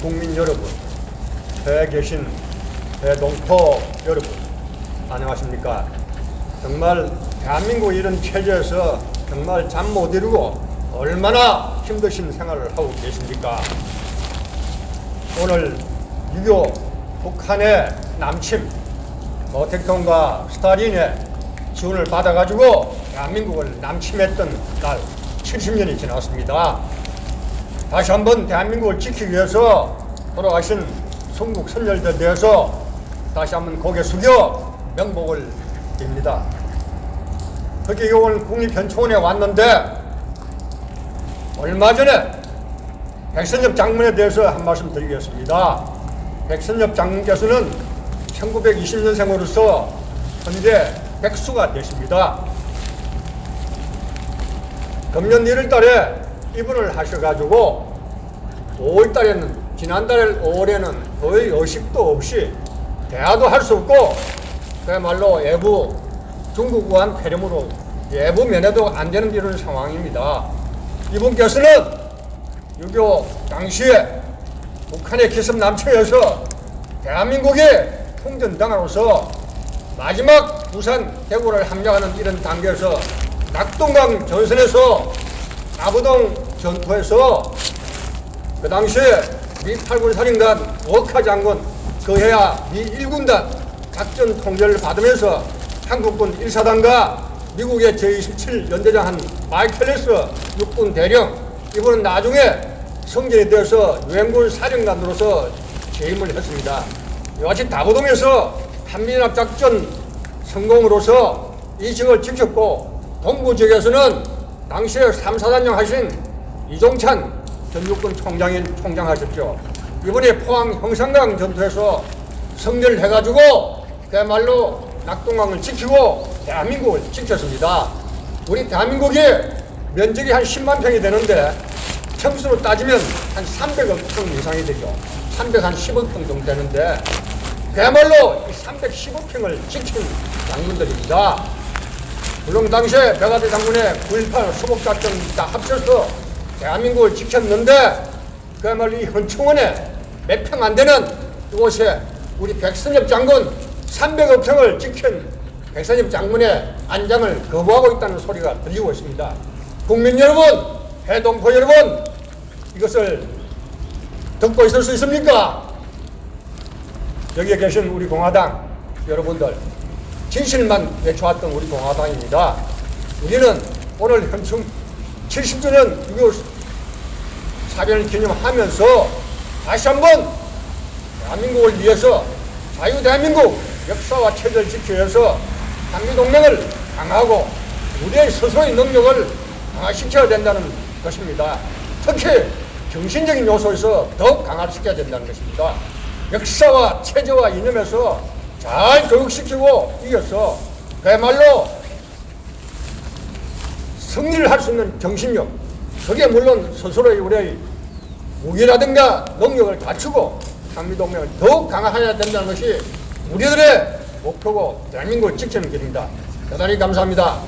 국민 여러분, 해외에 계신 대동포 여러분, 안녕하십니까? 정말 대한민국 이런 체제에서 정말 잠 못 이루고 얼마나 힘드신 생활을 하고 계십니까? 오늘 6.25 북한의 남침, 모택동과 스타린의 지원을 받아가지고 대한민국을 남침했던 날 70년이 지났습니다. 다시 한번 대한민국을 지키기 위해서 돌아가신 son국 선열들에 대해서 다시 한번 고개 숙여 명복을 빕니다. 특히 오늘 국립현충원에 왔는데 얼마 전에 백선엽 장군에 대해서 한 말씀 드리겠습니다. 백선엽 장군께서는 1920년생으로서 현재 백수가 되십니다. 금년 1월 달에 입원을 하셔가지고 5월 달에는 지난달 5월에는 거의 의식도 없이 대화도 할 수 없고 그야말로 외부 중국 우한 폐렴으로 외부 면회도 안 되는 이런 상황입니다. 이분께서는 6.25 당시에 북한의 기습 남초에서 대한민국의 통전당으로서 마지막 부산 대구를 함량하는 이런 단계에서 낙동강 전선에서 나부동 전투에서 그 당시에 미 8군 사령관 워카 장군 그해야 미 1군단 작전 통제를 받으면서 한국군 1사단과 미국의 제27 연대장 한 마이클레스 육군 대령 이분은 나중에 성전에 되어서 유엔군 사령관으로서 재임을 했습니다. 같이 다부동에서 한미연합 작전 성공으로서 이 지역을 지켰고 동부 지역에서는 당시에 3사단장 하신 이종찬 전 육군 총장인 총장하셨죠. 이번에 포항 형산강 전투에서 승리를 해가지고 그야말로 낙동강을 지키고 대한민국을 지켰습니다. 우리 대한민국이 면적이 한 10만 평이 되는데 평수로 따지면 한 300억 평 이상이 되죠. 310억 평 정도 되는데 그야말로 이 315평을 지킨 장군들입니다. 물론 그 당시에 백아대 장군의 9.18 수복작전 다 합쳐서 대한민국을 지켰는데 그야말로 이 현충원에 몇 평 안 되는 이곳에 우리 백선엽 장군 300억 평을 지킨 백선엽 장군의 안장을 거부하고 있다는 소리가 들리고 있습니다. 국민 여러분, 해동포 여러분, 이것을 듣고 있을 수 있습니까? 여기에 계신 우리 공화당 여러분들 진실만 외쳐왔던 우리 공화당입니다. 우리는 오늘 현충 70주년 6.25 사변을 기념하면서 다시 한번 대한민국을 위해서 자유 대한민국 역사와 체제를 위해서 한미동맹을 강하고 우리의 스스로의 능력을 강화시켜야 된다는 것입니다. 특히 정신적인 요소에서 더욱 강화시켜야 된다는 것입니다. 역사와 체제와 이념에서 잘 교육시키고 이겨서 그야말로 승리를 할 수 있는 정신력 그게 물론 스스로의 우리의 무기라든가 능력을 갖추고 한미동맹을 더욱 강화해야 된다는 것이 우리들의 목표고 대한민국을 지키는 길입니다. 대단히 감사합니다.